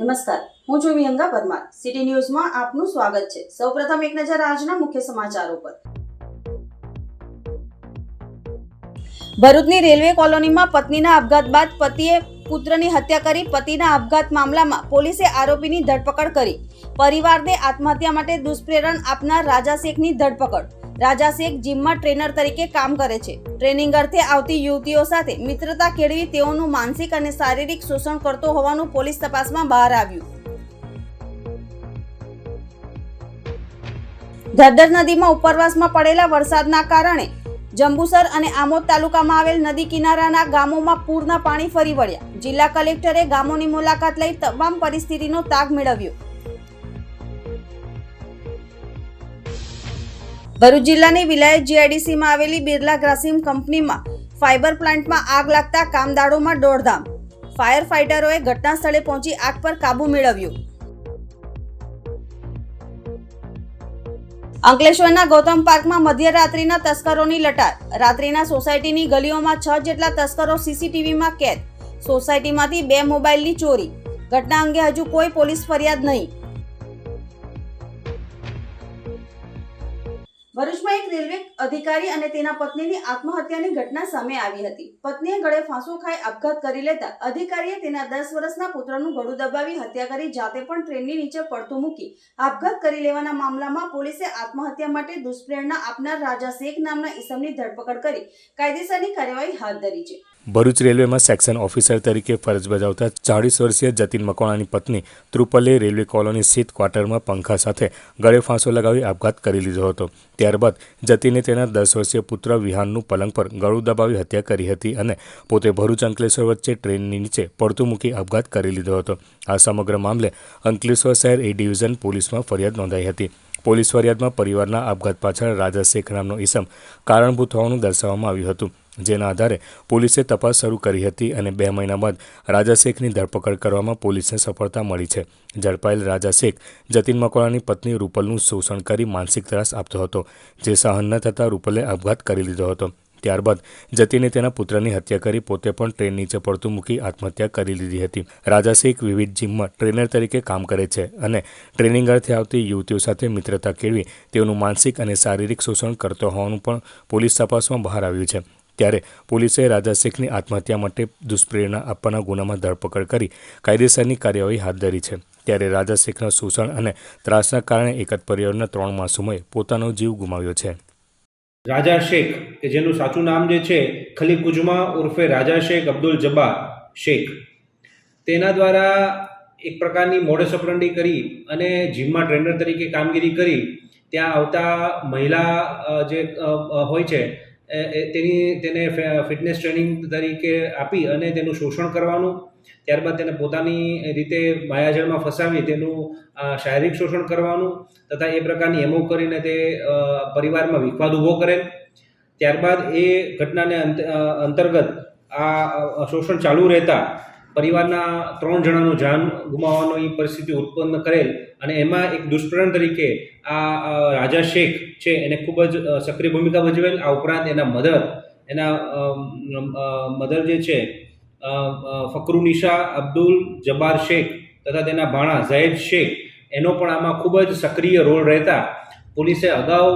નમસ્કાર. હું છું વિહંગા પરમાર. સિટી ન્યૂઝમાં આપનું સ્વાગત છે. સૌપ્રથમ એક નજર આજના મુખ્ય સમાચારો પર. ભરૂચની રેલવે કોલોનીમાં પત્નીના આપઘાત બાદ પતિએ પુત્રની હત્યા કરી. પતિના આપઘાત મામલામાં પોલીસે આરોપીની ધરપકડ કરી. પરિવારને આત્મહત્યા માટે દુષ્પ્રેરણ આપનાર રાજા શેખની ધરપકડ. રાજા શેખ જીમમાં ટ્રેનર તરીકે કામ કરે છે. ટ્રેનિંગ અર્થે આવતી યુવતીઓ સાથે મિત્રતા કેળવી તેઓનું માનસિક અને શારીરિક શોષણ કરતો હોવાનું પોલીસ તપાસમાં બહાર આવ્યું. ધરધર નદીમાં ઉપરવાસમાં પડેલા વરસાદના કારણે જંબુસર અને આમોદ તાલુકામાં આવેલ નદી કિનારાના ગામોમાં પૂરના પાણી ફરી વળ્યા. જિલ્લા કલેક્ટરે ગામોની મુલાકાત લઈ તમામ પરિસ્થિતિનો તાગ મેળવ્યો. ભરૂચ જિલ્લાની વિલાયત જીઆઈડીસીમાં આવેલી બિરલા ગ્રાસિમ કંપનીમાં ફાઇબર પ્લાન્ટમાં આગ લાગતા કામદારોમાં દોડધામ. ફાયર ફાઇટરોએ ઘટના સ્થળે પહોંચી આગ પર કાબુ મેળવ્યો. અંકલેશ્વરના ગૌતમ પાર્કમાં મધ્યરાત્રિના તસ્કરોની લટાર. રાત્રિના સોસાયટીની ગલીઓમાં છ જેટલા તસ્કરો સીસીટીવીમાં કેદ. સોસાયટીમાંથી બે મોબાઈલની ચોરી. ઘટના અંગે હજુ કોઈ પોલીસ ફરિયાદ નહીં. ભરૂચમાં એક રેલવે અધિકારી અને તેના પત્નીની આત્મહત્યાની ઘટના સામે આવી હતી. પત્નીએ ગળે ફાંસો ખાઈ આપઘાત કરી લેતા અધિકારીએ તેના દસ વર્ષના પુત્રનું ગળું દબાવી હત્યા કરી જાતે પણ ટ્રેનની નીચે પડતું મૂકી આપઘાત કરી લેવાના મામલામાં પોલીસે આત્મહત્યા માટે દુષ્પ્રેરણા આપનાર રાજા શેખ નામના ઈસમની ધરપકડ કરી કાયદેસરની કાર્યવાહી હાથ ધરી છે. ભરૂચ રેલવેમાં સેક્શન ઓફિસર તરીકે ફરજ બજાવતા ચાળીસ વર્ષીય જતીન મકવાણાની પત્ની ત્રુપલે રેલવે કોલોની સ્થિત ક્વાર્ટરમાં પંખા સાથે ગળે ફાંસો લગાવી આપઘાત કરી લીધો હતો. ત્યારબાદ જતીને તેના દસ વર્ષીય પુત્ર વિહાનનું પલંગ પર ગળું દબાવી હત્યા કરી હતી અને પોતે ભરૂચ અંકલેશ્વર વચ્ચે ટ્રેનની નીચે પડતું મૂકી આપઘાત કરી લીધો હતો. આ સમગ્ર મામલે અંકલેશ્વર શહેર એ ડિવિઝન પોલીસમાં ફરિયાદ નોંધાઈ હતી. પોલીસ ફરિયાદમાં પરિવારના આપઘાત પાછળ રાજા શેખ નામનો ઈસમ કારણભૂત હોવાનું દર્શાવવામાં આવ્યું હતું. જેના આધારે પોલીસે તપાસ શરૂ કરી હતી અને બે મહિના બાદ રાજા શેખની ધરપકડ કરવામાં પોલીસને સફળતા મળી છે. ઝડપાયેલ રાજા શેખ જતીન મકવાણાની પત્ની રૂપલનું શોષણ કરી માનસિક ત્રાસ આપતો હતો, જે સહન ન થતાં રૂપલે આપઘાત કરી લીધો હતો. ત્યારબાદ જતીને તેના પુત્રની હત્યા કરી પોતે પણ ટ્રેન નીચે પડતું મૂકી આત્મહત્યા કરી લીધી હતી. રાજા શેખ વિવિધ જીમમાં ટ્રેનર તરીકે કામ કરે છે અને ટ્રેનિંગ અર્થે આવતી યુવતીઓ સાથે મિત્રતા કેળવી તેઓનું માનસિક અને શારીરિક શોષણ કરતો હોવાનું પણ પોલીસ તપાસમાં બહાર આવ્યું છે. ત્યારે પોલીસે રાજા શેખની આત્મહત્યા માટે દુષ્પ્રેરણા આપવાના ગુનામાં ધરપકડ કરી કાયદેસરની કાર્યવાહી હાથ ધરી છે. ત્યારે રાજા શેખના શોષણ અને ત્રાસના કારણે એક જ પરિવારના ત્રણ માસુમોએ પોતાનો જીવ ગુમાવ્યો છે. રાજા શેખ, કે જેનું સાચું નામ જે છે ખલી કુજમા ઉર્ફે રાજા શેખ અબ્દુલ જબ્બાર શેખ. તેના દ્વારા એક પ્રકારની મોડસ અપરંડી કરી અને જીમમાં ટ્રેનર તરીકે કામગીરી કરી. ત્યાં આવતા મહિલા જે હોય છે તેની, તેને ફિટનેસ ટ્રેનિંગ તરીકે આપી અને તેનું શોષણ કરવાનું ત્યારબાદ તેને પોતાની રીતે માયાજળમાં ફસાવી તેનું શારીરિક શોષણ કરવાનું તથા એ પ્રકારની એમો કરીને તે પરિવારમાં વિખવાદ ઊભો કરે. ત્યારબાદ એ ઘટનાને અંતર્ગત આ શોષણ ચાલુ રહેતા પરિવારના ત્રણ જણાનું જાન ગુમાવવાની પરિસ્થિતિ ઉત્પન્ન કરેલ અને એમાં એક દુષ્પ્રણ તરીકે આ રાજા શેખ છે એને ખૂબ જ સક્રિય ભૂમિકા ભજવેલ. આ ઉપરાંત એના મધર એના મધર જે છે ફકરુનિશા અબ્દુલ જબાર શેખ તથા તેના ભાણા ઝૈદ શેખ, એનો પણ આમાં ખૂબ જ સક્રિય રોલ રહેતા પોલીસે અગાઉ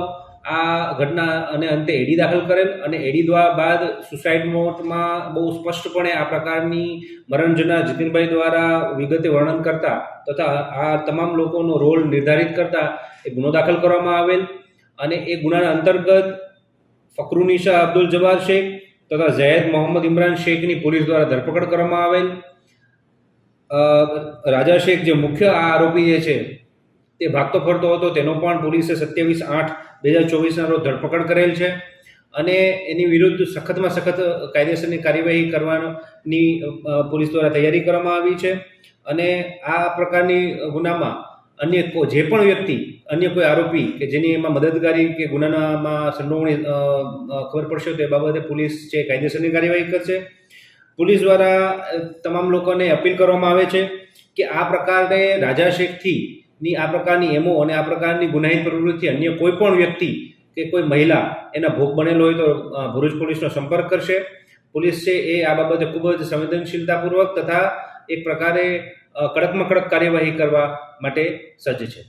આ ઘટના અને અંતે એડી દાખલ કરેલ અને એડી દ્વારા બાદ સુસાઇડ નોટમાં બહુ સ્પષ્ટપણે આ પ્રકારની મરણજના જીતિનભાઈ દ્વારા વિગતે વર્ણન કરતા તથા આ તમામ લોકોનો રોલ નિર્ધારિત કરતા એ ગુનો દાખલ કરવામાં આવેલ અને એ ગુનાના અંતર્ગત ફકરુનિશા અબ્દુલ જબ્બાર શેખ તથા ઝૈદ મોહમ્મદ ઇમરાન શેખની પોલીસ દ્વારા ધરપકડ કરવામાં આવેલ. રાજા શેખ જે મુખ્ય આ આરોપી જે છે, તે ભાગતો ફરતો હતો. તેનો પણ પોલીસે સત્યાવીસ આઠ બે હજાર ચોવીસના રોજ ધરપકડ કરેલ છે અને એની વિરુદ્ધ સખતમાં સખત કાયદેસરની કાર્યવાહી કરવાની પોલીસ દ્વારા તૈયારી કરવામાં આવી છે. અને આ પ્રકારની ગુનામાં અન્ય જે પણ વ્યક્તિ, અન્ય કોઈ આરોપી કે જેની એમાં મદદગારી કે ગુનાનામાં સંડોવણી ખબર પડશે તો એ બાબતે પોલીસ છે કાયદેસરની કાર્યવાહી કરશે. પોલીસ દ્વારા તમામ લોકોને અપીલ કરવામાં આવે છે કે આ પ્રકારે રાજા શેખથી ની આ પ્રકારની એમો અને આ પ્રકારની ગુનાહિત પ્રવૃત્તિ અન્ય કોઈ પણ વ્યક્તિ કે કોઈ મહિલા એના ભોગ બનેલો હોય તો ભરૂચ પોલીસનો સંપર્ક કરશે. પોલીસ છે એ આ બાબતે ખૂબ જ સંવેદનશીલતાપૂર્વક તથા એક પ્રકારે કડકમાં કડક કાર્યવાહી કરવા માટે સજ્જ છે.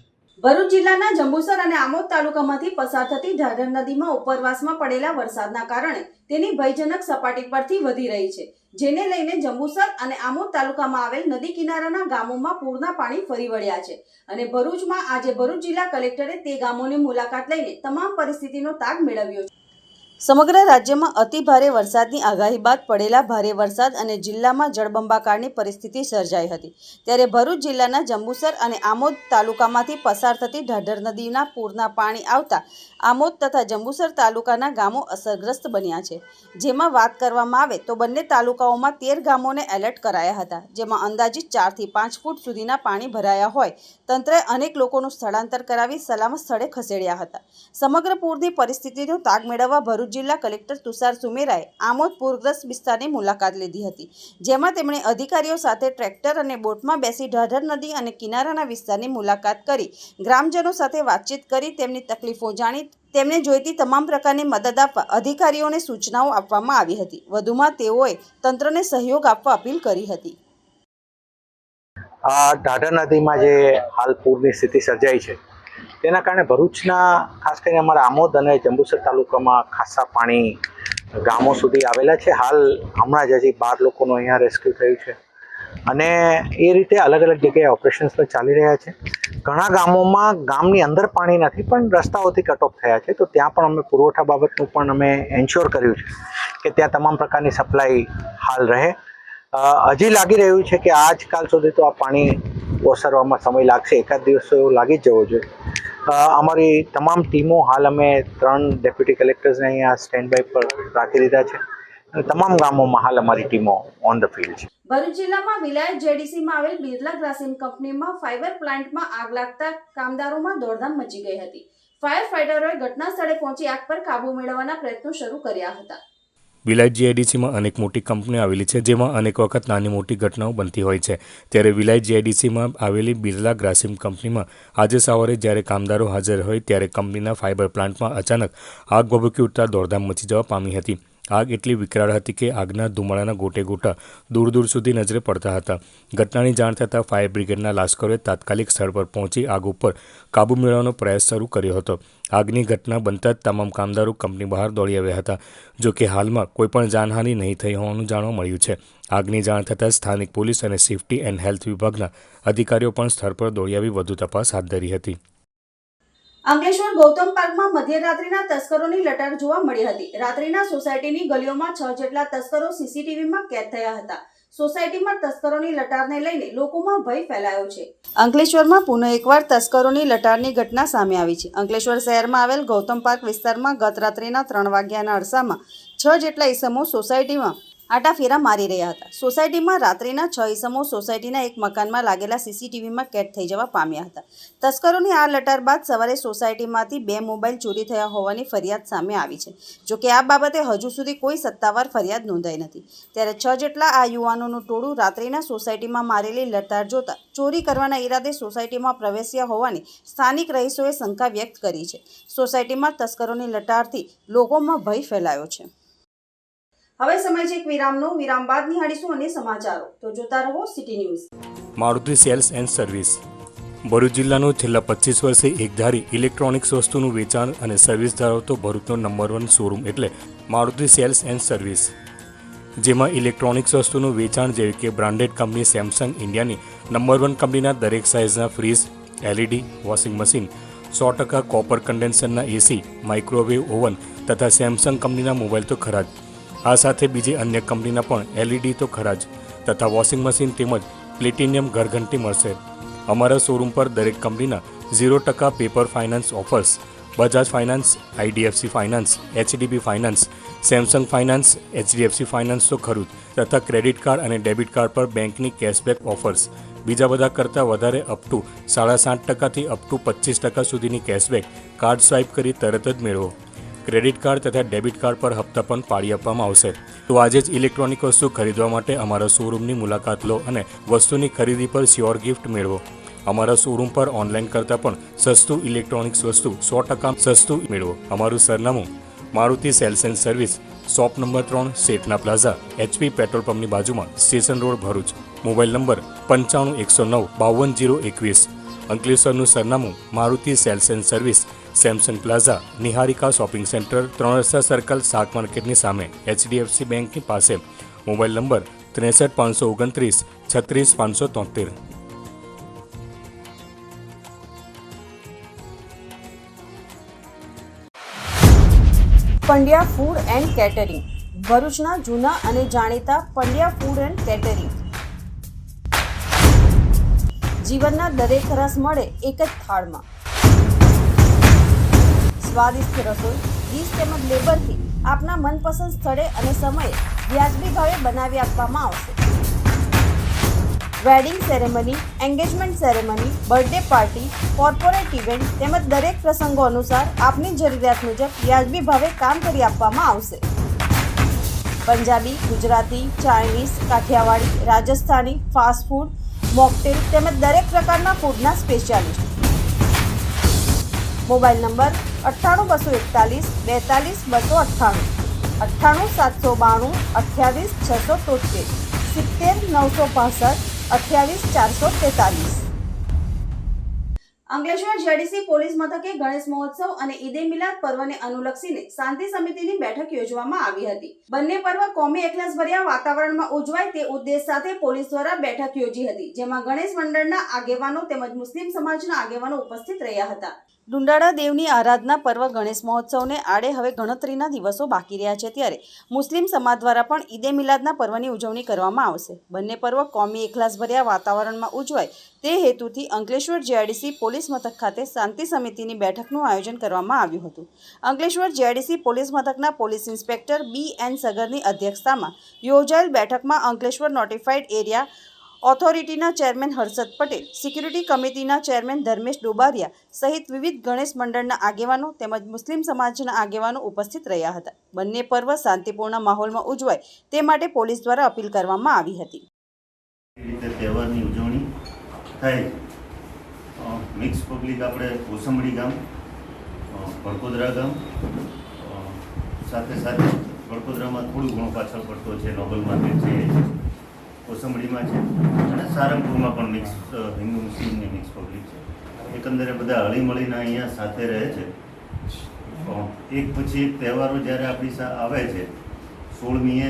ભરૂચ જિલ્લાના જંબુસર અને આમોદ તાલુકામાંથી પસાર થતી ઢાઢર નદીમાં ઉપરવાસમાં પડેલા વરસાદના કારણે તેની ભયજનક સપાટી પરથી વધી રહી છે, જેને લઈને જંબુસર અને આમોદ તાલુકામાં આવેલ નદી કિનારાના ગામોમાં પૂરના પાણી ફરી વળ્યા છે અને ભરૂચમાં આજે ભરૂચ જિલ્લા કલેક્ટરે તે ગામોની મુલાકાત લઈને તમામ પરિસ્થિતિનો તાગ મેળવ્યો છે. સમગ્ર રાજ્યમાં અતિ ભારે વરસાદની આગાહી બાદ પડેલા ભારે વરસાદ અને જિલ્લામાં જળબંબાકારની પરિસ્થિતિ સર્જાઈ હતી. ત્યારે ભરૂચ જિલ્લાના જંબુસર અને આમોદ તાલુકામાંથી પસાર થતી ઢાઢર નદીના પૂરના પાણી આવતા આમોદ તથા જંબુસર તાલુકાના ગામો અસરગ્રસ્ત બન્યા છે. જેમાં વાત કરવામાં આવે તો બંને તાલુકાઓમાં તેર ગામોને એલર્ટ કરાયા હતા, જેમાં અંદાજિત ચારથી પાંચ ફૂટ સુધીના પાણી ભરાયા હોય. તંત્રએ અનેક લોકોનું સ્થળાંતર કરાવી સલામત સ્થળે ખસેડ્યા હતા. સમગ્ર પૂરની પરિસ્થિતિનો તાગ મેળવવા ભરૂચ જિલ્લા કલેક્ટર તુષાર સુમેરાએ આમોદ પૂરગ્રસ્ત વિસ્તારની મુલાકાત લીધી હતી, જેમાં તેમણે અધિકારીઓ સાથે ટ્રેક્ટર અને બોટમાં બેસી ઢાઢર નદી અને કિનારાના વિસ્તારની મુલાકાત કરી, ગ્રામજનો સાથે વાતચીત કરી, તેમની તકલીફો જાણી તેમને જોઈતી તમામ પ્રકારની મદદ આપવા અધિકારીઓને સૂચનાઓ આપવામાં આવી હતી. વધુમાં તેઓએ તંત્રને સહયોગ આપવા અપીલ કરી હતી. આ ઢાઢર નદીમાં જે હાલ પૂરની સ્થિતિ સર્જાઈ છે તેના કારણે ભરૂચના, ખાસ કરીને અમારા આમોદ અને જંબુસર તાલુકામાં ખાસા પાણી ગામો સુધી આવેલા છે. હાલ હમણાં જ હજી બાર લોકોનું અહીંયા રેસ્ક્યુ થયું છે. અને એ રીતે અલગ અલગ જગ્યાએ ઓપરેશન્સ પણ ચાલી રહ્યા છે. ઘણા ગામોમાં ગામની અંદર પાણી નથી, પણ રસ્તાઓથી કટઓફ થયા છે. તો ત્યાં પણ અમે પુરવઠા બાબતનું પણ અમે એન્શ્યોર કર્યું છે કે ત્યાં તમામ પ્રકારની સપ્લાય હાલ રહે. હજી લાગી રહ્યું છે કે આજકાલ સુધી તો આ પાણી ઓસરવામાં સમય લાગશે. એકાદ દિવસ એવું લાગી જ જવો જોઈએ. અમારી તમામ ટીમો હાલ અમે ત્રણ ડેપ્યુટી કલેક્ટર્સને અહીંયા સ્ટેન્ડ બાય પર રાખી દીધા છે. તમામ ગામોમાં હાલ અમારી ટીમો ઓન ધ ફિલ્ડ છે. ભરૂચ જિલ્લામાં વિલાયત જેડીસીમાં આવેલ બિરલા ગ્રાસિમ કંપનીમાં ફાઈબર પ્લાન્ટમાં આગ લાગતા કામદારોમાં દોડધામ મચી ગઈ હતી. ફાયર ફાઈટરોએ ઘટના સ્થળે પહોંચી આગ પર કાબુ મેળવવાના પ્રયત્નો શરૂ કર્યા હતા. વિલાયત જીઆઈડીસીમાં અનેક મોટી કંપનીઓ આવેલી છે, જેમાં અનેક વખત નાની મોટી ઘટનાઓ બનતી હોય છે. ત્યારે વિલાયત જીઆઈડીસીમાં આવેલી બિરલા ગ્રાસિમ કંપનીમાં આજે સવારે જ્યારે કામદારો હાજર હોય, ત્યારે કંપનીના ફાઇબર પ્લાન્ટમાં અચાનક આગ ભભૂકી ઉઠતા દોડધામ મચી જવા પામી હતી. આગ એટલી વિકરાળ હતી કે આગના ધુમાડાના ગોટે ગોટા દૂર દૂર સુધી નજરે પડતા હતા. ઘટનાની જાણ થતાં ફાયર બ્રિગેડના લાશ્કરોએ તાત્કાલિક સ્થળ પર પહોંચી આગ ઉપર કાબૂ મેળવવાનો પ્રયાસ શરૂ કર્યો હતો. આગની ઘટના બનતા જ તમામ કામદારો કંપની બહાર દોડી આવ્યા હતા, જો કે હાલમાં કોઈપણ જાનહાનિ નહીં થઈ હોવાનું જાણવા મળ્યું છે. આગની જાણ થતાં સ્થાનિક પોલીસ અને સેફટી એન્ડ હેલ્થ વિભાગના અધિકારીઓ પણ સ્થળ પર દોડી આવી વધુ તપાસ હાથ ધરી હતી. અંકલેશ્વર ગૌતમ પાર્કમાં મધ્યરાત્રિના તસ્કરોની લટાર જોવા મળી હતી. રાત્રિના સોસાયટીની ગલીઓમાં છ જેટલા તસ્કરો સીસીટીવીમાં કેદ થયા હતા. સોસાયટીમાં તસ્કરોની લટારને લઈને લોકોમાં ભય ફેલાયો છે. અંકલેશ્વરમાં પુનઃ એકવાર તસ્કરોની લટારની ઘટના સામે આવી છે. અંકલેશ્વર શહેરમાં આવેલ ગૌતમ પાર્ક વિસ્તારમાં ગત રાત્રિના ત્રણ વાગ્યાના અરસામાં છ જેટલા ઈસમો સોસાયટીમાં આટાફેરા મારી રહ્યા હતા. સોસાયટીમાં રાત્રિના છ ઇસમો સોસાયટીના એક મકાનમાં લાગેલા સીસીટીવીમાં કેદ થઈ જવા પામ્યા હતા. તસ્કરોની આ લટાર બાદ સવારે સોસાયટીમાંથી બે મોબાઈલ ચોરી થયા હોવાની ફરિયાદ સામે આવી છે. જોકે આ બાબતે હજુ સુધી કોઈ સત્તાવાર ફરિયાદ નોંધાઈ નથી. ત્યારે છ જેટલા આ યુવાનોનું ટોળું રાત્રિના સોસાયટીમાં મારેલી લટાર જોતા ચોરી કરવાના ઈરાદે સોસાયટીમાં પ્રવેશ્યા હોવાની સ્થાનિક રહીશોએ શંકા વ્યક્ત કરી છે. સોસાયટીમાં તસ્કરોની લટારથી લોકોમાં ભય ફેલાયો છે. હવે સમય છે એક વિરામનો. વિરામ બાદ નિહાળીશું અને સમાચારો. તો જોતા રહો city news. Maruti sales and service. Bharuch જિલ્લાનો છેલ્લા પચીસ વર્ષે એકધારી ઇલેક્ટ્રોનિક્સ વસ્તુનું વેચાણ અને સર્વિસ ધરાવતો ભરૂચનો નંબર વન શોરૂમ એટલે મારુતિ સેલ્સ એન્ડ સર્વિસ. જેમાં ઇલેક્ટ્રોનિક્સ વસ્તુનું વેચાણ જેવી કે બ્રાન્ડેડ કંપની સેમસંગ ઇન્ડિયાની નંબર વન કંપનીના દરેક સાઇઝના ફ્રીજ એલઈડી વોશિંગ મશીન સો ટકા કોપર કન્ડેન્સરના એસી માઇક્રોવેવ ઓવન તથા સેમસંગ કંપનીના મોબાઈલ તો ખરા જ. આ સાથે બીજી અન્ય કંપનીના પણ એલઈડી તો ખરા જ, તથા વોશિંગ મશીન તેમજ પ્લેટિનિયમ ઘરઘંટી મળશે. અમારા શોરૂમ પર દરેક કંપનીના ઝીરો ટકા paper finance offers Bajaj finance IDFC finance HDB finance Samsung finance HDFC finance તો ખરું જ, તથા ક્રેડિટ કાર્ડ અને ડેબિટ કાર્ડ પર બેંકની કેશબેક ઓફર્સ બીજા બધા કરતાં વધારે અપ ટુ સાડા સાત ટકાથી અપ ટુ પચીસ ટકા સુધીની કેશબેક કાર્ડ સ્વાઇપ કરી તરત જ મેળવો. ક્રેડિટ કાર્ડ તથા ડેબિટ કાર્ડ પર હપ્તા પણ પાડી આપવામાં આવશે. તો આજે જ ઇલેક્ટ્રોનિક વસ્તુ ખરીદવા માટે અમારા શોરૂમની મુલાકાત લો અને વસ્તુની ખરીદી પર શ્યોર ગિફ્ટ મેળવો. અમારા શોરૂમ પર ઓનલાઈન કરતાં પણ સસ્તું ઇલેક્ટ્રોનિક્સ વસ્તુ સો ટકા સસ્તું મેળવો. અમારું સરનામું Maruti sales and service, shop number ત્રણ, શેઠના પ્લાઝા એચપી પેટ્રોલ પંપની બાજુમાં, station road Bharuch. Mobile number પંચાણું એકસો નવ બાવન જીરો એકવીસ. અંકલેશ્વરનું સરનામું Maruti sales and service Samsung plaza, Niharika shopping centre ત્રણ રસ્તા સર્કલ, શાક માર્કેટની સામે, એચડીએફસી બેંકની પાસે. મોબાઈલ નંબર ત્રેસઠ પાંચસો ઓગણત્રીસ, છત્રીસ પાંચસો તોતેર. Pandya food and catering. ભરૂચના જૂના અને જાણીતા પંડ્યા ફૂડ એન્ડ કેટરિંગ. જીવનના દરેક રસ મળે એક જ થાળમાં. સ્વાદિષ્ટ રસોઈ ડીશ તેમજ લેબરથી આપના મનપસંદ સ્થળે અને સમયે વ્યાજબી ભાવે બનાવી આપવામાં આવશે. Wedding ceremony engagement ceremony birthday party corporate event તેમજ દરેક પ્રસંગો અનુસાર આપની જરૂરિયાત મુજબ વ્યાજબી ભાવે કામ કરી આપવામાં આવશે. Punjabi, Gujarati, Chinese, Kathiawadi, Rajasthani fast food mocktail તેમજ દરેક પ્રકારના ફૂડના સ્પેશિયાલિસ્ટ મોબાઈલ નંબર અઠ્ઠાણું બસો એકતાલીસ બેતાલીસ બસો અઠ્ઠાણું. અઠ્ઠાણું સાતસો બાણું અઠ્યાવીસ છસો તોતેર સિત્તેર નવસો પાસઠ અઠ્યાવીસ ચારસો તેતાલીસ. અંકલેશ્વર જેડીસી પોલીસ મથકે ગણેશ મહોત્સવ અને ઈદે મિલાદ પર્વને અનુલક્ષીને શાંતિ સમિતિની બેઠક યોજવામાં આવી હતી. બંને પર્વ કોમી એકલાસભર્યા વાતાવરણમાં ઉજવાય તે ઉદ્દેશ સાથે પોલીસ દ્વારા બેઠક યોજી હતી, જેમાં ગણેશ મંડળના આગેવાનો તેમજ મુસ્લિમ સમાજના આગેવાનો ઉપસ્થિત રહ્યા હતા. ડુંડાળા દેવની આરાધના પર્વ ગણેશ મહોત્સવને આડે હવે ગણતરીના દિવસો બાકી રહ્યા છે ત્યારે મુસ્લિમ સમાજ દ્વારા પણ ઈદે મિલાદના પર્વની ઉજવણી કરવામાં આવશે. બંને પર્વ કોમી એકલાસભર્યા વાતાવરણમાં ઉજવાય તે હેતુથી અંકલેશ્વર જીઆઈડીસી પોલીસ મથક ખાતે શાંતિ સમિતિની બેઠકનું આયોજન કરવામાં આવ્યું હતું. અંકલેશ્વર જીઆઈડીસી પોલીસ મથકના પોલીસ ઇન્સ્પેક્ટર બી એન સગરની અધ્યક્ષતામાં યોજાયેલ બેઠકમાં અંકલેશ્વર નોટિફાઈડ એરિયા ઓથોરિટીના ચેરમેન હર્ષદ પટેલ, સિક્યુરિટી કમિટીના ચેરમેન ધર્મેશ ડોબારિયા સહિત વિવિધ ગણેશ મંડળના આગેવાનો તેમજ મુસ્લિમ સમાજના આગેવાનો ઉપસ્થિત રહ્યા હતા. બંને પર્વ શાંતિપૂર્ણ માહોલમાં ઉજવાય તે માટે પોલીસ દ્વારા અપીલ કરવામાં આવી હતી. મિક્સ પબ્લિક આપણે કોસંબડી ગામ વડકોદરા ગામ સાથે સાથે વડકોદરામાં થોડું ઘણું પાછળ પડતો છે નોબલ માર્કેટ છે કોસંબડીમાં છે અને સારંગપુરમાં પણ મિક્સ હિન્દુ મુસ્લિમની મિક્સ પબ્લિક છે. એકંદરે બધા હળીમળીને અહીંયા સાથે રહે છે. એક પછી એક તહેવારો જ્યારે આપણી આવે છે, સોળમીએ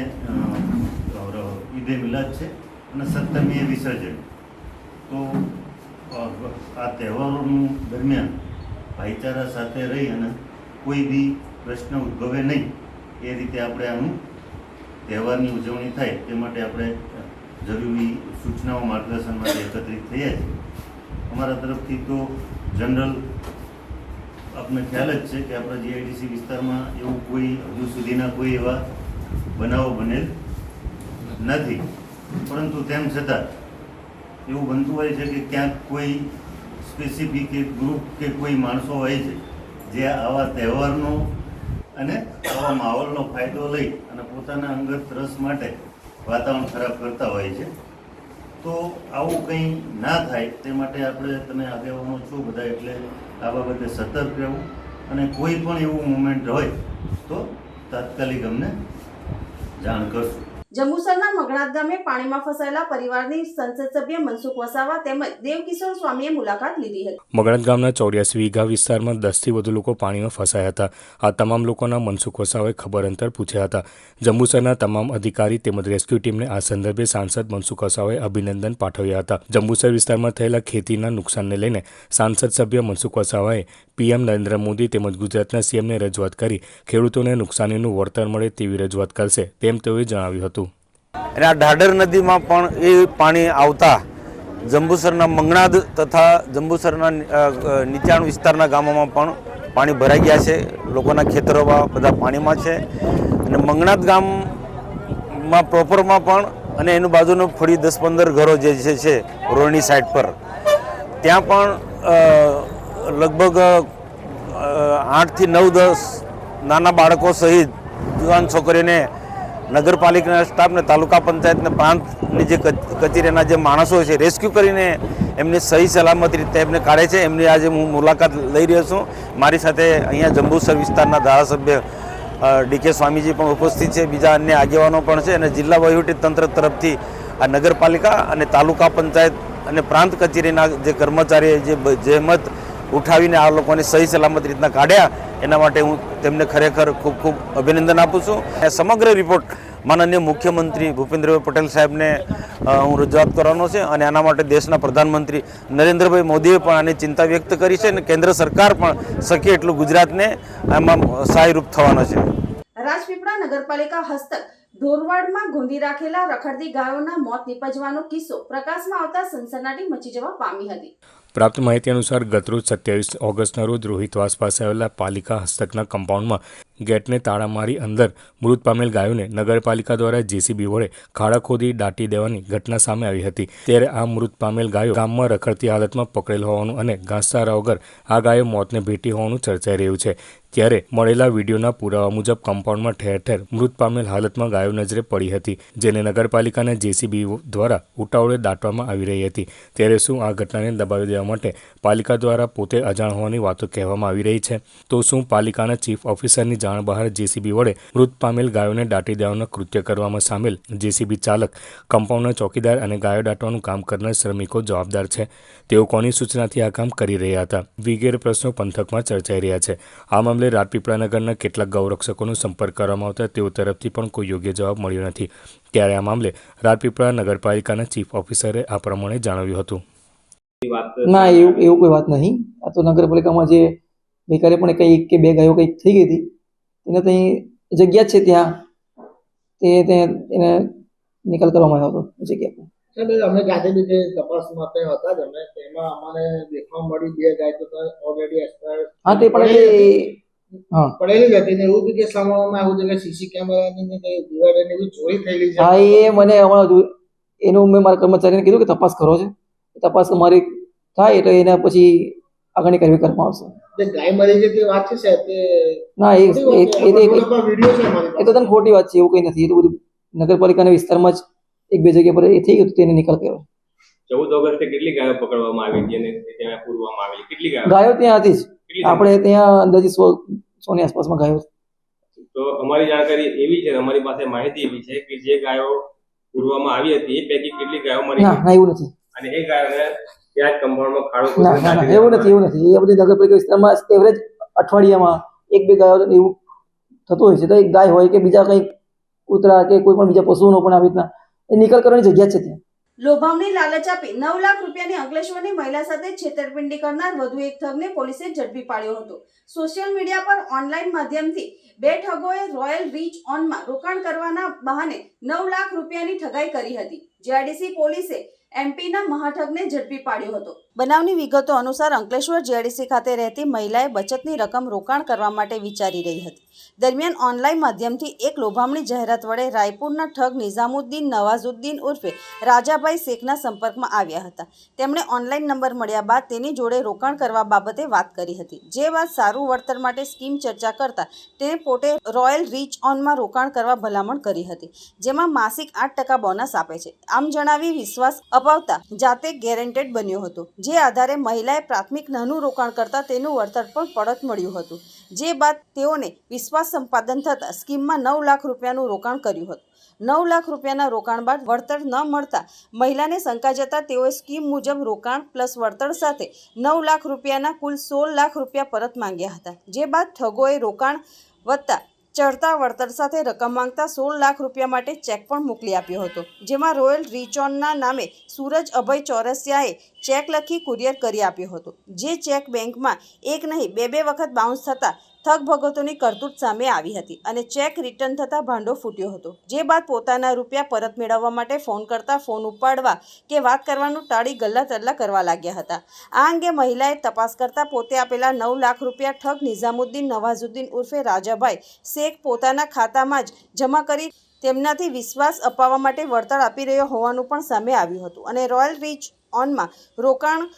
ઈદે મિલાદ છે અને સત્તરમીએ વિસર્જન. તો આ તહેવારોનું દરમિયાન ભાઈચારા સાથે રહી અને કોઈ બી પ્રશ્ન ઉદ્ભવે નહીં, એ રીતે આપણે આનું તહેવારની ઉજવણી થાય, તે માટે આપણે જરૂરી સૂચનાઓ માર્ગદર્શન માટે એકત્રિત થયા છે. અમારા તરફથી તો જનરલ આપને ખ્યાલ જ છે કે આપણા જીઆઈડીસી વિસ્તારમાં એવું કોઈ હજુ સુધીના કોઈ એવા બનાવો બનેલ નથી. પરંતુ તેમ છતાં એવું બનતું હોય છે કે ક્યાંક કોઈ સ્પેસિફિક એક ગ્રુપ કે કોઈ માણસો હોય છે જે આવા તહેવારનો અને આવા માહોલનો ફાયદો લઈ અને પોતાના અંગત રસ માટે વાતાવરણ ખરાબ કરતા હોય છે. તો આવું કંઈ ના થાય તે માટે આપણે તમે આગેવાનો છો બધા એટલે આ બાબતે સતર્ક રહેવું અને કોઈ પણ એવું મુમેન્ટ હોય તો તાત્કાલિક અમને જાણ કરશું. જંબુસરના મગણાત ગામે પાણીમાં ફસાયેલા પરિવારની સંસદ સભ્ય મનસુખ વસાવા તેમજ દેવકિશોર સ્વામીએ મુલાકાત લીધી હતી. મગણત ગામના ચોર્યાસી વીઘા વિસ્તારમાં દસથી વધુ લોકો પાણીમાં ફસાયા હતા. આ તમામ લોકોના મનસુખ વસાવાએ ખબર અંતર પૂછ્યા હતા. જંબુસરના તમામ અધિકારી તેમજ રેસ્ક્યુ ટીમને આ સંદર્ભે સાંસદ મનસુખ વસાવાએ અભિનંદન પાઠવ્યા હતા. જંબુસર વિસ્તારમાં થયેલા ખેતીના નુકસાનને લઈને સાંસદ સભ્ય મનસુખ વસાવાએ પીએમ નરેન્દ્ર મોદી તેમજ ગુજરાતના સીએમને રજૂઆત કરી ખેડૂતોને નુકસાનીનું વળતર મળે તેવી રજૂઆત કરશે તેમ તેઓએ જણાવ્યું હતું. અને આ ઢાઢર નદીમાં પણ એ પાણી આવતા જંબુસરના મંગણાદ તથા જંબુસરના નીચાણ વિસ્તારના ગામોમાં પણ પાણી ભરાઈ ગયા છે. લોકોના ખેતરોમાં બધા પાણીમાં છે. અને મંગણાદ ગામમાં પ્રોપરમાં પણ અને એનું બાજુનું ફળી દસ પંદર ઘરો જે છે રોહિણી સાઈડ પર. ત્યાં પણ લગભગ આઠથી નવ દસ નાના બાળકો સહિત જુવાન છોકરીને નગરપાલિકાના સ્ટાફને, તાલુકા પંચાયતને પ્રાંતની જે કચેરીના જે માણસો છે, રેસ્ક્યુ કરીને એમને સહી સલામત રીતે એમને કાઢે છે. એમની આજે હું મુલાકાત લઈ રહ્યો છું. મારી સાથે અહીંયા જંબુસર વિસ્તારના ધારાસભ્ય ડીકે સ્વામીજી પણ ઉપસ્થિત છે. બીજા અન્ય આગેવાનો પણ છે અને જિલ્લા વહીવટી તંત્ર તરફથી આ નગરપાલિકા અને તાલુકા પંચાયત અને પ્રાંત કચેરીના જે કર્મચારી જે જેમત ઉઠાવીને આ લોકોને સહી સલામત રીતના કાઢ્યા. એના માટે હું તેમને ખરેખર ખૂબ ખૂબ અભિનંદન આપું છું. સમગ્ર રિપોર્ટ માનનીય મુખ્યમંત્રી ભૂપેન્દ્રભાઈ પટેલ સાહેબને હું રજૂઆત કરવાનો છે અને આના માટે દેશના પ્રધાનમંત્રી નરેન્દ્રભાઈ મોદીએ પણ આની ચિંતા વ્યક્ત કરી છે અને કેન્દ્ર સરકાર પણ શક્ય એટલું ગુજરાતને આમાં સહાયરૂપ થવાનો છે. રાજપીપળા નગરપાલિકા હસ્તક ઢોરવાડમાં ગુંદી રાખેલા રખડતી ગાયોના મોત નીપજવાનો કિસ્સો પ્રકાશમાં આવતા સનસનાટી મચી જવા પામી હતી. પ્રાપ્ત માહિતી અનુસાર ગતરોજ સત્યાવીસ ઓગસ્ટના રોજ રોહિતવાસ પાસે આવેલા પાલિકા હસ્તકના કમ્પાઉન્ડમાં ગેટને તાળા મારી અંદર મૃત પામેલ ગાયોને નગરપાલિકા દ્વારા જેસીબી વડે ખાડા ખોદી દાટી દેવાની ઘટના સામે આવી હતી. ત્યારે આ મૃત પામેલ ગાયો ગામમાં રખડતી હાલતમાં પકડેલ હોવાનું અને ઘાસચારા વગર આ ગાયો મોતને ભેટી હોવાનું ચર્ચાઈ રહ્યું છે. ત્યારે મળેલા વિડીયોના પુરાવા મુજબ કમ્પાઉન્ડમાં ઠેર ઠેર મૃત પામેલ હાલતમાં ગાયો નજરે પડી હતી, જેને નગરપાલિકાના જેસીબી દ્વારા ઉટાવળે દાટવામાં આવી રહી હતી. ત્યારે શું આ ઘટનાને દબાવી દેવા માટે પાલિકા દ્વારા પોતે અજાણ હોવાની વાતો કહેવામાં આવી રહી છે? તો શું પાલિકાના ચીફ ઓફિસરની જાણ બહાર જેસીબી વડે મૃત પામેલ ગાયોને દાટી દેવાનું કૃત્ય કરવામાં સામેલ જેસીબી ચાલક, કમ્પાઉન્ડના ચોકીદાર અને ગાયો દાટવાનું કામ કરનાર શ્રમિકો જવાબદાર છે? તેઓ કોની સૂચનાથી આ કામ કરી રહ્યા હતા? વિગેરે પ્રશ્નો પંથકમાં ચર્ચાઈ રહ્યા છે. આ મામલે રાજપીપળા નગરના કેટલાક ગૌરક્ષકોનો સંપર્ક કરવામાં આવતા તેઓ તરફથી પણ કોઈ યોગ્ય જવાબ મળ્યો નથી. ત્યારે આ મામલે રાજપીપળા નગરપાલિકાના ચીફ ઓફિસરે આ પ્રમાણે જણાવ્યું હતું. ના એવું એવું કોઈ વાત નહીં. આ તો નગરપાલિકામાં જે ગઈકાલે પણ કંઈ કે બે ગાયો કંઈક થઈ ગઈ હતી એને ત્યાં જગ્યા છે ત્યાં. તે ત્યાં એને નિકાલ કરવામાં આવ્યો હતો જગ્યા પર. અમે ગાંધી બીજે તપાસ માટે હતા જ અમે. તેમાં અમારે દેખવા મળી બે ગાય તો ઓલરેડી એક્સપાયર હા તે પણ પડેલી એવું કે સાંભળવામાં આવ્યું છે કે સીસી કેમેરાની કઈ ડિવાઈડરની ચોરી થયેલી છે. હા એ મને હમણાં એનું મેં મારા કર્મચારીને કીધું કે તપાસ કરો છે. તપાસ મારી થાય એટલે એના પછી આગળની કાર્યવાહી કરવામાં આવશે. ગાય મરી છે તે વાત છે સાહેબ ના એ. તો તને ખોટી વાત છે એવું કંઈ નથી. એ તો બધું નગરપાલિકાના વિસ્તારમાં જ એક બે જગ્યા પર એ થઈ ગયું હતું તેને નિકાલ કહેવાય ચૌદ ઓગસ્ટે કેટલી ગાયો પકડવામાં આવી હતી અને ત્યાં પૂરવામાં આવેલી? કેટલી ગાયો? ગાયો ત્યાં હતી જ. આપણે ત્યાં અંદાજે સો સોની આસપાસમાં ગાયો તો અમારી જાણકારી એવી છે અમારી પાસે માહિતી એવી છે કે જે ગાયો પૂરવામાં આવી હતી એ પૈકી કેટલી ગાયો મરી ના એવું નથી. અને એ ગાયોને ત્યાં કમ્પાઉન્ડમાં ખાડો ના ના એવું નથી એવું નથી. એ બધી નગરપાલિકા વિસ્તારમાં એવરેજ અઠવાડિયામાં એક બે ગાયો એવું થતું હોય છે. તો એક ગાય હોય કે બીજા કંઈક કૂતરા કે કોઈ પણ બીજા પશુઓનો પણ આવી રીતના એ નિકાલ કરવાની જગ્યા છે ત્યાં. લોભામણી લાલચ આપી નવ લાખ રૂપિયાની અંકલેશ્વરની મહિલા સાથે છેતરપિંડી કરનાર વધુ એક ઠગને પોલીસે ઝડપી પાડ્યો હતો. સોશિયલ મીડિયા પર ઓનલાઈન માધ્યમથી બે ઠગોએ રોયલ રીચ ઓનમાં રોકાણ કરવાના બહાને નવ લાખ રૂપિયાની ઠગાઈ કરી હતી. જીઆઈડીસી પોલીસે એમપીના મહાઠગને ઝડપી પાડ્યો હતો. બનાવની વિગતો અનુસાર અંકલેશ્વર જીઆઈડીસી ખાતે રહેતી મહિલાએ બચતની રકમ રોકાણ કરવા માટે વિચારી રહી હતી. દરમિયાન ઓનલાઈન માધ્યમથી એક લોભામણી જાહેરાત વડે રાયપુરના ઠગ નિઝામુદ્દીન નવાઝુદ્દીન ઉર્ફે રાજાભાઈ શેખના સંપર્કમાં આવ્યા હતા. તેમણે ઓનલાઈન નંબર મળ્યા બાદ તેની જોડે રોકાણ કરવા બાબતે વાત કરી હતી. જે વાત સારું વળતર માટે સ્કીમ ચર્ચા કરતા તેણે પોતે રોયલ રીચ ઓનમાં રોકાણ કરવા ભલામણ કરી હતી, જેમાં માસિક આઠ ટકા બોનસ આપે છે. આમ જણાવી વિશ્વાસ અપાવતા જાતે ગેરેન્ટેડ બન્યો હતો. જે આધારે મહિલાએ પ્રાથમિક નાનું રોકાણ કરતાં તેનું વળતર પણ પરત મળ્યું હતું. જે બાદ તેઓને વિશ્વાસ સંપાદન થતાં સ્કીમમાં નવ લાખ રૂપિયાનું રોકાણ કર્યું હતું. નવ લાખ રૂપિયાના રોકાણ બાદ વળતર ન મળતા મહિલાને શંકા જતા તેઓએ સ્કીમ મુજબ રોકાણ પ્લસ વળતર સાથે નવ લાખ રૂપિયાના કુલ સોળ લાખ રૂપિયા પરત માંગ્યા હતા. જે બાદ ઠગોએ રોકાણ વત્તા ચડતા વળતર સાથે રકમ માંગતા સોળ લાખ રૂપિયા માટે ચેક પણ મોકલી આપ્યો હતો, જેમાં રોયલ રિચોનના નામે સૂરજ અભય ચોરસિયાએ ચેક લખી કુરિયર કરી આપ્યો હતો, જે ચેક બેંકમાં એક નહીં, બે બે વખત બાઉન્સ થતાં થગ ભગતોની કરતૂત સામે આવી હતી અને ચેક રિટર્ન થતાં ભાંડો ફૂટ્યો હતો. જે બાદ પોતાના રૂપિયા પરત મેળવવા માટે ફોન કરતા ફોન ઉપાડવા કે વાત કરવાનું ટાળી ગલ્લા તલ્લા કરવા લાગ્યા હતા. આ અંગે મહિલાએ તપાસ કરતા પોતે આપેલા નવ લાખ રૂપિયા ઠગ નિઝામુદ્દીન નવાઝુદ્દીન ઉર્ફે રાજાભાઈ શેખ પોતાના ખાતામાં જ જમા કરી તેમનાથી વિશ્વાસ અપાવવા માટે વળતર આપી રહ્યો હોવાનું પણ સામે આવ્યું હતું અને રોયલ રીચ ઓનમાં રોકાણ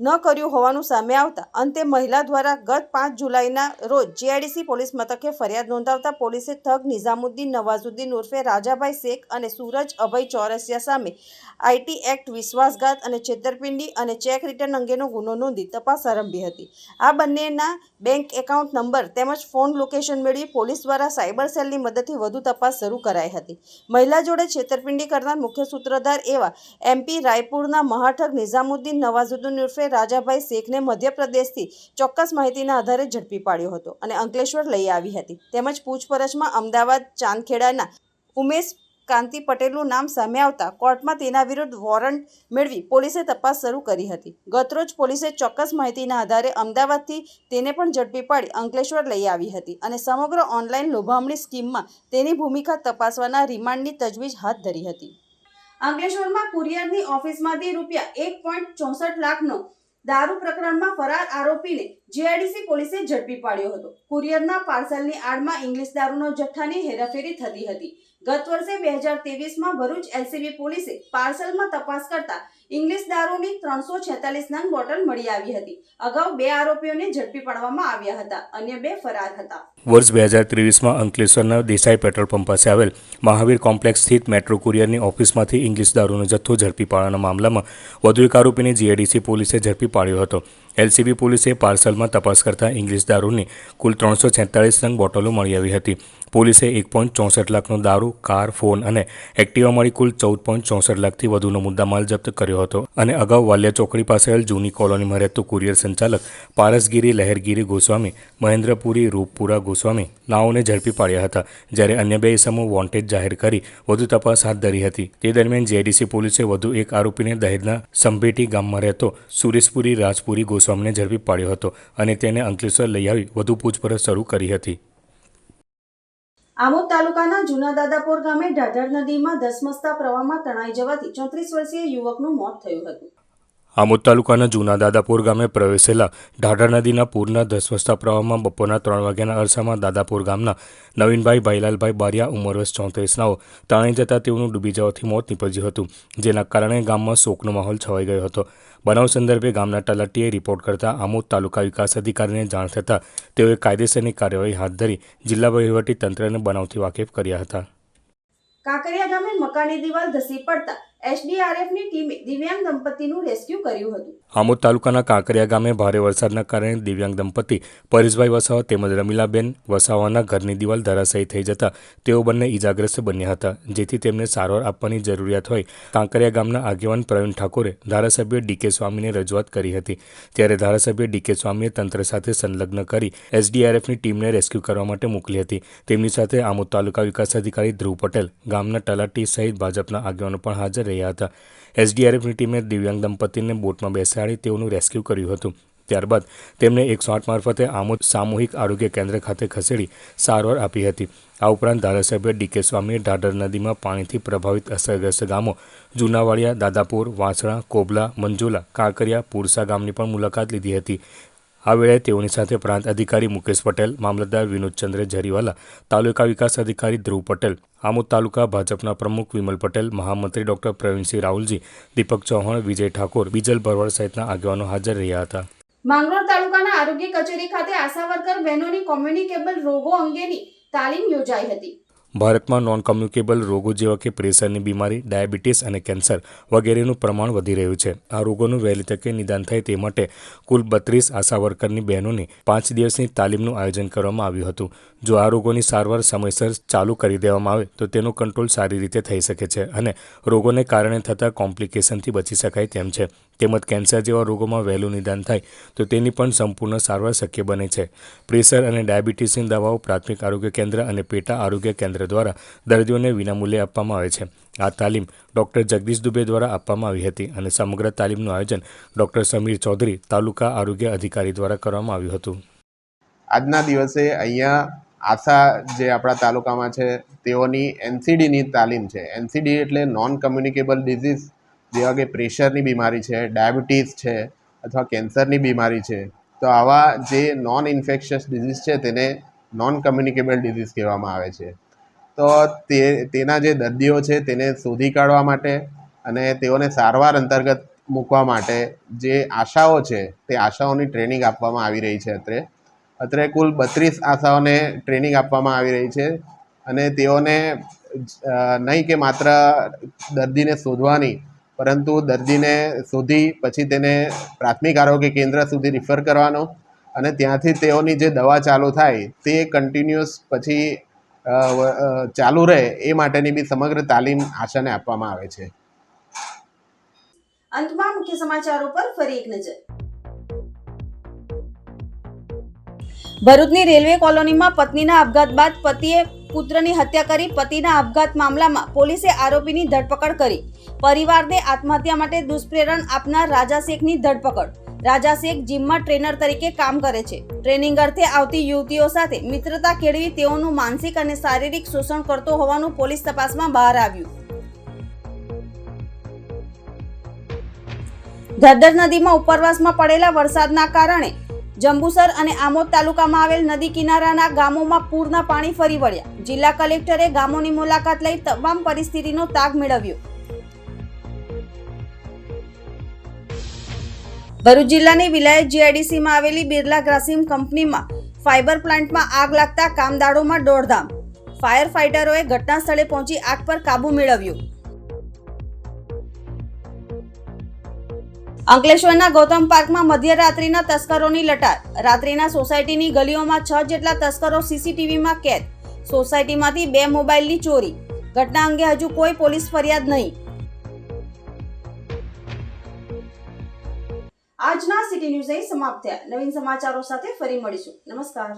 ન કર્યું હોવાનું સામે આવતા અંતે મહિલા દ્વારા ગત પાંચ જુલાઈના રોજ જીઆઈડીસી પોલીસ મથકે ફરિયાદ નોંધાવતા પોલીસે થગ નિઝામુદ્દીન નવાઝુદ્દીન ઉર્ફે રાજાભાઈ શેખ અને સુરજ અભય ચોરસિયા સામે આઈટી એક્ટ વિશ્વાસઘાત અને છેતરપિંડી અને ચેક રિટર્ન અંગેનો ગુનો નોંધી તપાસ આરંભી હતી. આ બંનેના બેંક એકાઉન્ટ નંબર તેમજ ફોન લોકેશન મેળવી પોલીસ દ્વારા સાયબર સેલની મદદથી વધુ તપાસ શરૂ કરાઈ હતી. મહિલા જોડે છેતરપિંડી કરનાર મુખ્ય સૂત્રધાર એવા એમપી રાયપુરના મહાઠગ નિઝામુદ્દીન નવાઝુદ્દીન ઉર્ફે રાજાભાઈ શેખને મધ્યપ્રદેશથી ચોક્કસ માહિતીના આધારે ઝડપી પાડ્યો હતો અને અંકલેશ્વર લઈ આવી હતી. તેમજ પૂછપરછમાં અમદાવાદ, ચાંદખેડાના ઉમેશ કાંતિ પટેલનું નામ સામે આવતા કોર્ટમાં તેના વિરુદ્ધ વોરંટ મેળવી પોલીસે તપાસ શરૂ કરી હતી. ગતરોજ પોલીસે ચોક્કસ માહિતીના આધારે અમદાવાદથી તેને પણ ઝડપી પાડી અંકલેશ્વર લઈ આવી હતી અને સમગ્ર ઓનલાઈન લોભામણી સ્કીમમાં તેની ભૂમિકા તપાસવાના રિમાન્ડની તજવીજ હાથ ધરી હતી. અંકલેશ્વરમાં કુરિયરની ઓફિસમાંથી રૂપિયા એક પોઈન્ટ ચોસઠ લાખનો દારૂ પ્રકરણમાં ફરાર આરોપીને જીઆઈડીસી પોલીસે ઝડપી પાડ્યો હતો. કુરિયરના પાર્સલની આડમાં ઇંગ્લિશ દારૂનો જથ્થાની હેરાફેરી થતી હતી. ગત વર્ષે બે હજાર તેવીસમાં ભરૂચ એલસીબી પોલીસે પાર્સલમાં તપાસ કરતા ઇંગ્લિશ દારૂની ત્રણસો છેતાલીસ નંગ બોટલ મળી આવી હતી. અગાઉ બે આરોપીઓને ઝડપી પાડવામાં આવ્યા હતા. અન્ય બે ફરાર હતા. વર્ષ બે હજાર ત્રેવીસમાં અંકલેશ્વરના દેસાઈ પેટ્રોલ પંપ પાસે આવેલ મહાવીર કોમ્પ્લેક્સ સ્થિત મેટ્રો કુરિયરની ઓફિસમાંથી ઇંગ્લિશ દારૂનો જથ્થો ઝડપી પાડવાના મામલામાં વધુ એક આરોપીને જીઆઈડીસી પોલીસે ઝડપી પાડ્યો હતો. એલસીબી પોલીસે પાર્સલમાં તપાસ કરતા ઇંગ્લિશ દારૂની કુલ ત્રણસો છેતાળીસ નંગ બોટલો મળી આવી હતી. પોલીસે એક પોઈન્ટ ચોસઠ લાખનો દારૂ, કાર, ફોન અને એક્ટિવા મળી કુલ ચૌદ પોઈન્ટ ચોસઠ લાખથી વધુનો મુદ્દામાલ જપ્ત કર્યો હતો. અને અગાઉ વાલિયા ચોકડી પાસે આવેલ જૂની કોલોનીમાં રહેતો કુરિયર સંચાલક પારસગીરી લહેરગીરી ગોસ્વામી, મહેન્દ્રપુરી રૂપપુરા ગોસ્વામી નાઓને ઝડપી પાડ્યા હતા. જ્યારે અન્ય બે ઇસમો વોન્ટેડ જાહેર કરી, વધુ તપાસ હાથ ધરી હતી. તે દરમિયાન જેડીસી પોલીસે વધુ એક આરોપીને દહેજના સંભેટી ગામમાં રહેતો સુરેશપુરી, રાજપુરી ગોસ્વામીને ઝડપી પાડ્યો હતો અને તેને અંકલેશ્વર લઈ આવી વધુ પૂછપરછ શરૂ કરી હતી. આમોદ તાલુકાના જૂના દાદાપોર ગામે ઢાઢર નદીમાં ધસમસતા પ્રવાહમાં તણાઈ જવાથી ચોત્રીસ વર્ષીય યુવકનું મોત થયું હતું. આમોદ તાલુકાના જૂના દાદાપુર ગામે પ્રવેશેલા ઢાઢર નદીના પૂરના ધસમસતા પ્રવાહમાં બપોરના ત્રણ વાગ્યાના અરસામાં દાદાપુર ગામના નવીનભાઈ ભાઈલાલભાઈ બારિયા ઉંમર વર્ષ ચોત્રીસનાઓ તણાઈ જતા તેઓનું ડૂબી જવાથી મોત નીપજ્યું હતું, જેના કારણે ગામમાં શોકનો માહોલ છવાઈ ગયો હતો. બનાવ સંદર્ભે ગામના તલાટીએ રિપોર્ટ કરતા આમોદ તાલુકા વિકાસ અધિકારીને જાણ થતાં તેઓએ કાયદેસરની કાર્યવાહી હાથ ધરી જિલ્લા વહીવટી તંત્રને બનાવથી વાકેફ કર્યા હતા. કાંકરિયા ગામે મકાનની દિવાલ ધસી પડતા એસડીઆરએફની ટીમે દિવ્યાંગ દંપતીનું રેસ્ક્યુ કર્યું હતું. આમોદ તાલુકાના કાંકરિયા ગામે ભારે વરસાદના કારણે દિવ્યાંગ દંપતી પરેશભાઈ વસાવા તેમજ રમીલાબેન વસાવાના ઘરની દિવાલ ધરાશાયી થઈ જતા તેઓ બંને ઇજાગ્રસ્ત બન્યા હતા, જેથી તેમને સારવાર આપવાની જરૂરિયાત હોય. કાંકરિયા ગામના આગેવાન પ્રવીણ ઠાકોરે ધારાસભ્ય ડીકે સ્વામીને રજૂઆત કરી હતી. ત્યારે ધારાસભ્ય ડીકે સ્વામીએ તંત્ર સાથે સંલગ્ન કરી એસડીઆરએફની ટીમને રેસ્ક્યુ કરવા માટે મોકલી હતી. તેમની સાથે આમોદ તાલુકા વિકાસ અધિકારી ધ્રુવ પટેલ, ગામના તલાટી સહિત ભાજપના આગેવાનો પણ હાજર રહ્યા હતા. એસડીઆરએફની ટીમે દિવ્યાંગ દંપતીને બોટમાં બેસાડી તેઓનું રેસ્ક્યુ કર્યું હતું. ત્યારબાદ તેમને એકસો આઠ મારફતે આમોદ સામૂહિક આરોગ્ય કેન્દ્ર ખાતે ખસેડી સારવાર આપી હતી. આ ઉપરાંત ધારાસભ્ય ડીકે સ્વામીએ ઢાઢર નદીમાં પાણીથી પ્રભાવિત અસરગ્રસ્ત ગામો જુનાવાડિયા, દાદાપુર વાંસણા કોબલા, મંજુલા, કાંકરિયા, પુરસા ગામની પણ મુલાકાત લીધી હતી. આ વેળાએ તેઓની સાથે પ્રાંત અધિકારી મુકેશ પટેલ, મામલતદાર વિનોદચંદ્ર જરીવાલા તાલુકા વિકાસ અધિકારી ધ્રુવ પટેલ, આમોદ તાલુકા ભાજપના પ્રમુખ વિમલ પટેલ, મહામંત્રી ડોક્ટર પ્રવીણસિંહ રાહુલજી, દીપક ચૌહાણ, વિજય ઠાકોર, બીજલ ભરવાડ સહિતના આગેવાનો હાજર રહ્યા હતા. માંગરોળ તાલુકાના આરોગ્ય કચેરી ખાતે આશા વર્કર, બહેનોની કોમ્યુનિકેબલ રોગો અંગેની તાલીમ યોજાઈ હતી. ભારતમાં નોન કમ્યુનિકેબલ રોગો જેવા કે પ્રેશરની બીમારી, ડાયાબિટીસ અને કેન્સર વગેરેનું પ્રમાણ વધી રહ્યું છે. આ રોગોનું વહેલી તકે નિદાન થાય તે માટે કુલ બત્રીસ આશા વર્કરની બહેનોની પાંચ દિવસની તાલીમનું આયોજન કરવામાં આવ્યું હતું. જો આ રોગોની સારવાર સમયસર ચાલુ કરી દેવામાં આવે, તો તેનો કંટ્રોલ સારી રીતે થઈ શકે છે અને રોગોને કારણે થતા કોમ્પ્લિકેશનથી બચી શકાય તેમ છે. તેમજ કેન્સર જેવા રોગોમાં વહેલું નિદાન થાય, તો તેની પણ સંપૂર્ણ સારવાર શક્ય બને છે. પ્રેશર અને ડાયાબિટીસની દવાઓ પ્રાથમિક આરોગ્ય કેન્દ્ર અને પેટા આરોગ્ય કેન્દ્ર દ્વારા દર્દીઓને વિનામૂલ્યે આપવામાં આવે છે. આ તાલીમ ડૉક્ટર જગદીશ દુબે દ્વારા આપવામાં આવી હતી અને સમગ્ર તાલીમનું આયોજન ડૉક્ટર સમીર ચૌધરી તાલુકા આરોગ્ય અધિકારી દ્વારા કરવામાં આવ્યું હતું. આજના દિવસે અહીંયા આશા જે આપણા તાલુકામાં છે, તેઓની એનસીડીની તાલીમ છે. એનસીડી એટલે નોન કમ્યુનિકેબલ ડિઝીઝ જેવા કે પ્રેશરની બીમારી છે, ડાયાબિટીસ છે અથવા કેન્સરની બીમારી છે, તો આવા જે નોન ઇન્ફેક્શિયસ ડિઝીઝ છે તેને નોન કમ્યુનિકેબલ ડિઝીઝ કહેવામાં આવે છે. તો તે, તેના જે દર્દીઓ છે તેને શોધી કાઢવા માટે અને તેઓને સારવાર અંતર્ગત મૂકવા માટે જે આશાઓ છે તે આશાઓની ટ્રેનિંગ આપવામાં આવી રહી છે અત્રે. અત્રે કુલ બત્રીસ આશાઓને ટ્રેનિંગ આપવામાં આવી રહી છે અને તેઓને નહીં કે માત્ર દર્દીને શોધવાની પરંતુ દર્દીને શોધી પછી તેને પ્રાથમિક આરોગ્ય કેન્દ્ર સુધી રિફર કરવાનો અને ત્યાંથી તેઓની જે દવા ચાલુ થાય તે કન્ટિન્યુઅસ પછી ચાલુ રહે એ માટેની બી સમગ્ર તાલીમ આશાને આપવામાં આવે છે. અંતમાં મુખ્ય સમાચારો પર ફરી એક નજર. ભરૂચની રેલવે કોલોનીમાં પત્નીના આપઘાત બાદ પતિએ પુત્રની હત્યા કરી પતિના આપઘાત મામલામાં પોલીસે આરોપીની ધરપકડ કરી. પરિવારને આત્મહત્યા માટે દુષ્પ્રેરણ આપનાર રાજા શેખની ધરપકડ. રાજા શેખ જીમમાં ટ્રેનર તરીકે કામ કરે છે. ટ્રેનિંગ અર્થે આવતી યુવતીઓ સાથે મિત્રતા કેળવી તેઓનું માનસિક અને શારીરિક શોષણ કરતો હોવાનું પોલીસ તપાસમાં બહાર આવ્યું. ધરધર નદીમાં ઉપરવાસમાં પડેલા વરસાદના કારણે જંબુસર અને આમોદ તાલુકામાં આવેલ નદી કિનારાના ગામોમાં પૂરના પાણી ફરી વળ્યા. જિલ્લા કલેક્ટરે ગામોની મુલાકાત લઈ તમામ પરિસ્થિતિનો તાગ મેળવ્યો. ભરૂચ જિલ્લાની વિલાયત જીઆઈડીસીમાં આવેલી બિરલા ગ્રાસિમ કંપનીમાં ફાઇબર પ્લાન્ટમાં આગ લાગતા કામદારોમાં દોડધામ. ફાયર ફાઇટરોએ ઘટના સ્થળે પહોંચી આગ પર કાબુ મેળવ્યો. અંકલેશ્વરના ગૌતમ પાર્કમાં મધ્યરાત્રિના તસ્કરોની લટાર. રાત્રિના સોસાયટીની ગલીઓમાં છ જેટલા તસ્કરો સીસીટીવીમાં કેદ. સોસાયટીમાંથી બે મોબાઈલની ચોરી. ઘટના અંગે હજુ કોઈ પોલીસ ફરિયાદ નહીં. આજના સિટી ન્યૂઝ અહીં સમાપ્ત થયા. નવીન સમાચારો સાથે ફરી મળીશું. નમસ્કાર.